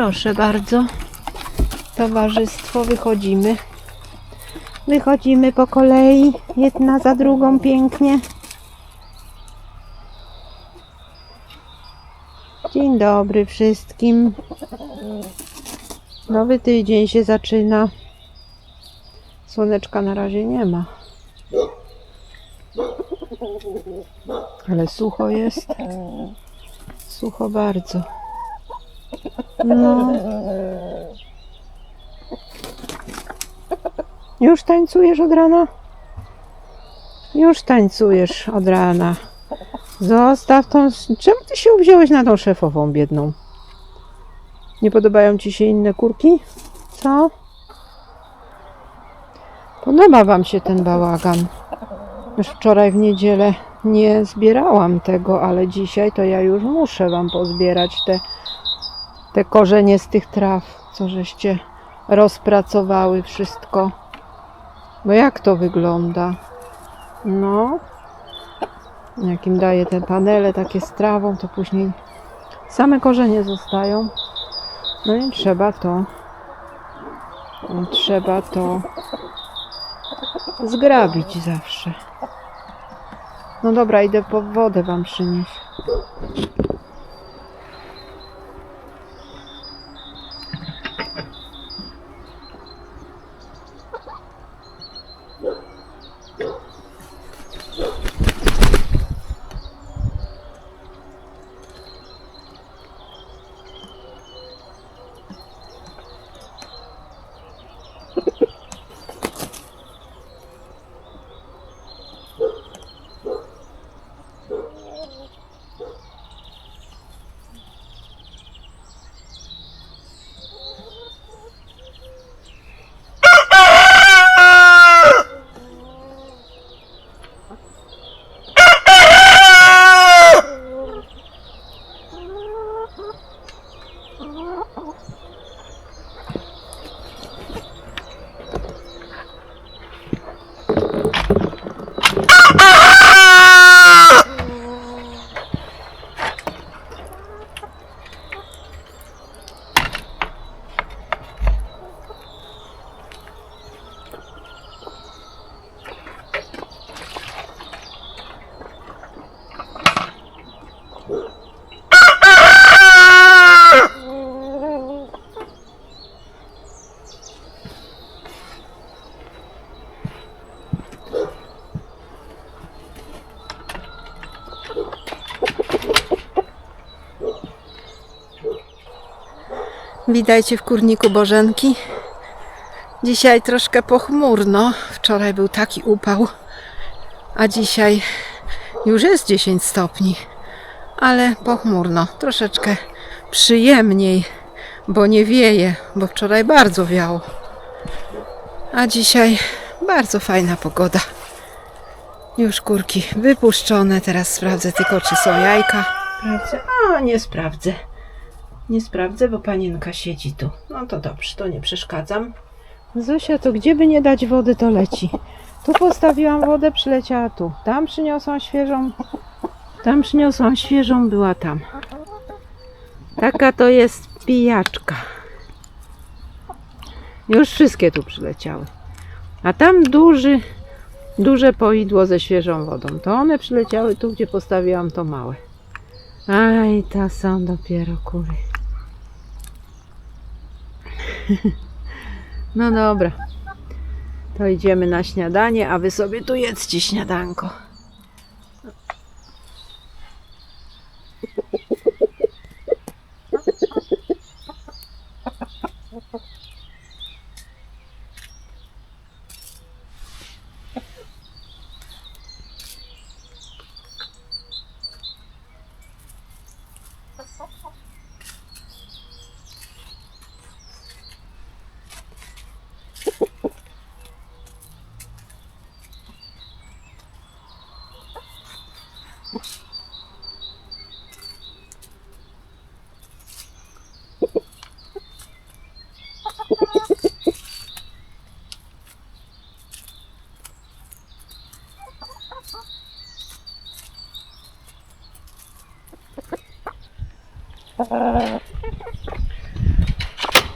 Proszę bardzo. Towarzystwo, wychodzimy. Wychodzimy po kolei, jedna za drugą pięknie. Dzień dobry wszystkim. Nowy tydzień się zaczyna. Słoneczka na razie nie ma. Ale sucho jest. Sucho bardzo. No. Już tańcujesz od rana? Już tańcujesz od rana. Zostaw tą. Czemu ty się wziąłeś na tą szefową biedną? Nie podobają ci się inne kurki? Co? Podoba wam się ten bałagan. Już wczoraj w niedzielę nie zbierałam tego, ale dzisiaj to ja już muszę wam pozbierać te, te korzenie z tych traw, co żeście rozpracowały wszystko. Bo jak to wygląda? No. Jak im daję te panele takie z trawą, to później same korzenie zostają. No i trzeba to trzeba to zgrabić zawsze. No dobra, idę po wodę wam przynieść. Witajcie w kurniku Bożenki. Dzisiaj troszkę pochmurno. Wczoraj był taki upał, a dzisiaj już jest 10 stopni, ale pochmurno. Troszeczkę przyjemniej, bo nie wieje, bo wczoraj bardzo wiało. A dzisiaj bardzo fajna pogoda. Już kurki wypuszczone. Teraz sprawdzę tylko, czy są jajka. Sprawdzę. A, nie sprawdzę. Nie sprawdzę, bo panienka siedzi tu. No to dobrze, to nie przeszkadzam. Zosia, to gdzie by nie dać wody, to leci. Tu postawiłam wodę, przyleciała tu. Tam przyniosłam świeżą. Tam przyniosłam świeżą, była tam. Taka to jest pijaczka. Już wszystkie tu przyleciały. A tam duży, duże poidło ze świeżą wodą. To one przyleciały tu, gdzie postawiłam to małe. Aj, ta są dopiero kury. No dobra. To idziemy na śniadanie, a wy sobie tu jedzcie śniadanko.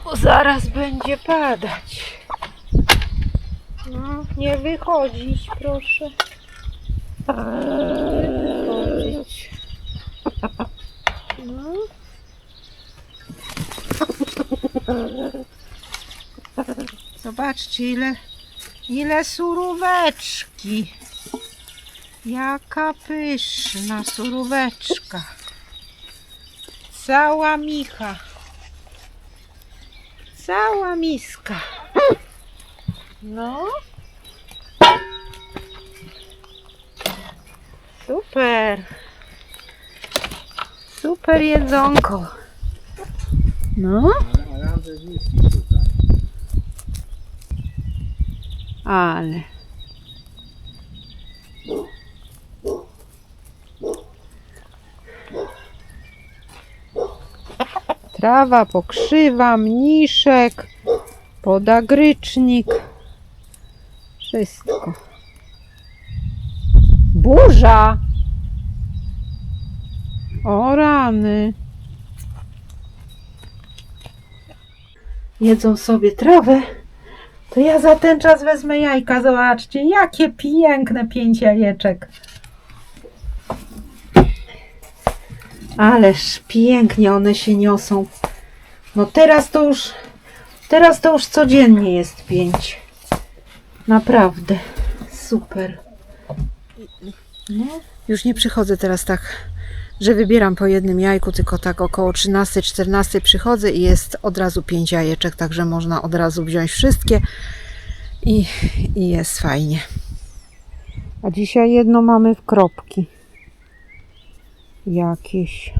Bo zaraz będzie padać. No, nie wychodzić, proszę. Nie wychodzić. No. Zobaczcie, ile, ile suróweczki. Jaka pyszna suróweczka. Cała micha. Cała miska. No. Super. Super jedzonko. No. Ale. Trawa pokrzywa, mniszek, podagrycznik. Wszystko. Burza! O rany. Jedzą sobie trawę. To ja za ten czas wezmę jajka. Zobaczcie, jakie piękne pięć jajeczek. Ależ pięknie one się niosą. No teraz to już, teraz to już codziennie jest pięć. Naprawdę. Super. No. Już nie przychodzę teraz tak, że wybieram po jednym jajku, tylko tak około 13-14 przychodzę i jest od razu pięć jajeczek, także można od razu wziąć wszystkie i, i jest fajnie. A dzisiaj jedno mamy w kropki. Jakieś.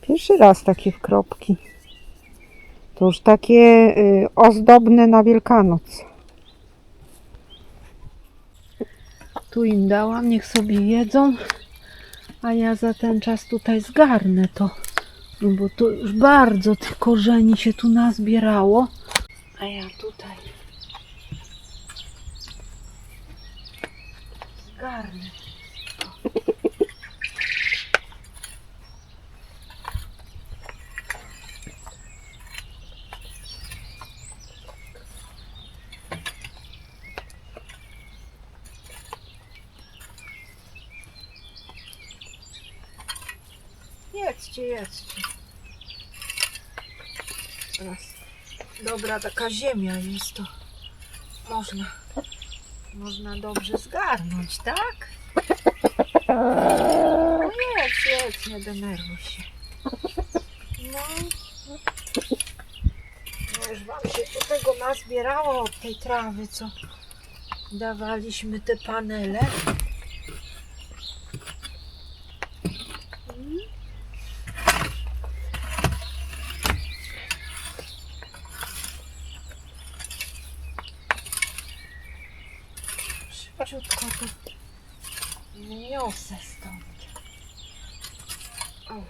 Pierwszy raz takie kropki. To już takie y, ozdobne na Wielkanoc. Tu im dałam, niech sobie jedzą. A ja za ten czas tutaj zgarnę to. No bo to już bardzo tych korzeni się tu nazbierało. A ja tutaj zgarnę. Jedźcie. Teraz. Dobra, taka ziemia jest to. Można. Można dobrze zgarnąć, tak? No jedź, jedź, nie denerwuj się. No. No już wam się tu tego nazbierało od tej trawy, co dawaliśmy te panele. Szybciutko to niosę stąd. O.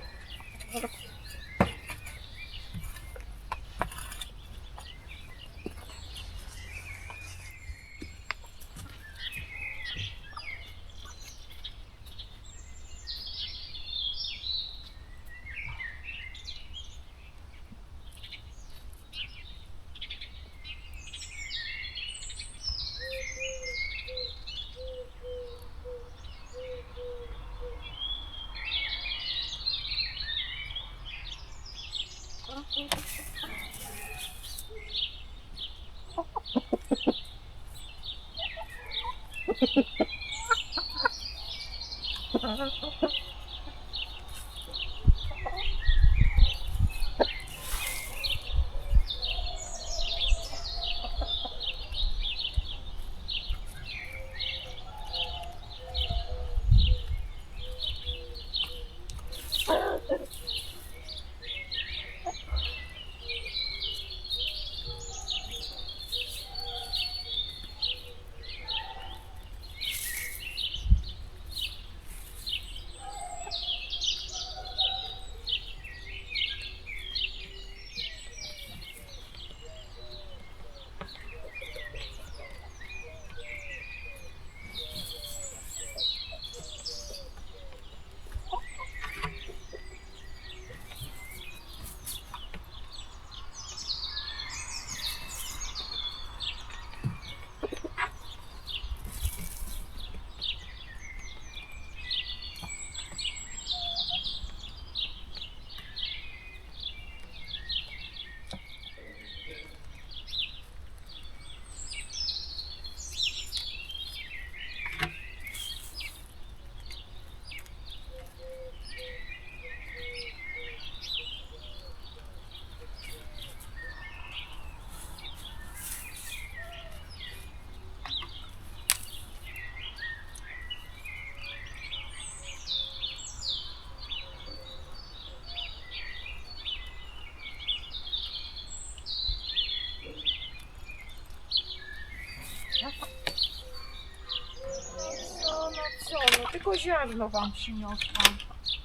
Tylko ziarno wam przyniosłam.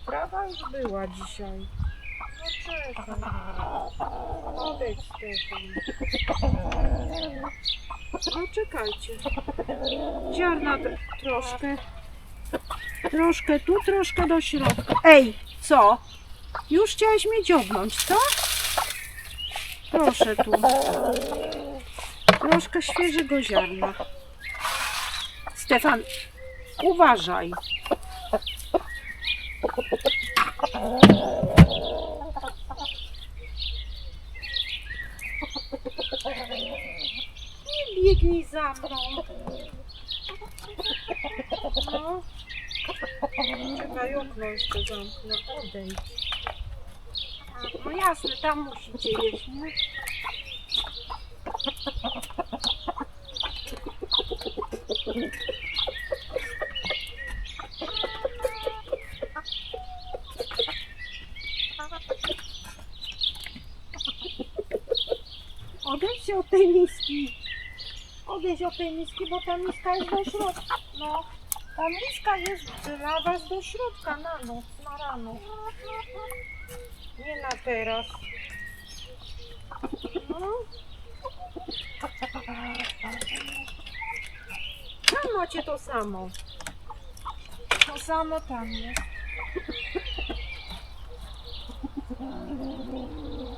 Prawa już była dzisiaj. No czekaj. Odejdź Stefan. No czekajcie. Ziarna tr- troszkę. Troszkę tu, troszkę do środka. Ej, co? Już chciałeś mnie dziobnąć, co? Proszę tu. Troszkę świeżego ziarna. Stefan, uważaj. Nie biegnij za mną. No. Czekaj, okno jeszcze zamknę. Odejdź. No jasne, tam musicie jeść, nie? Odejdźcie od tej miski. Odejdź od tej miski, bo ta miska jest do środka. No, ta miska jest dla was do środka na noc, na rano. Nie na teraz. No. Tam macie to samo. To samo tam jest. Oh, my God.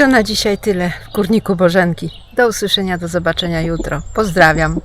To na dzisiaj tyle w Kurniku Bożenki. Do usłyszenia, do zobaczenia jutro. Pozdrawiam.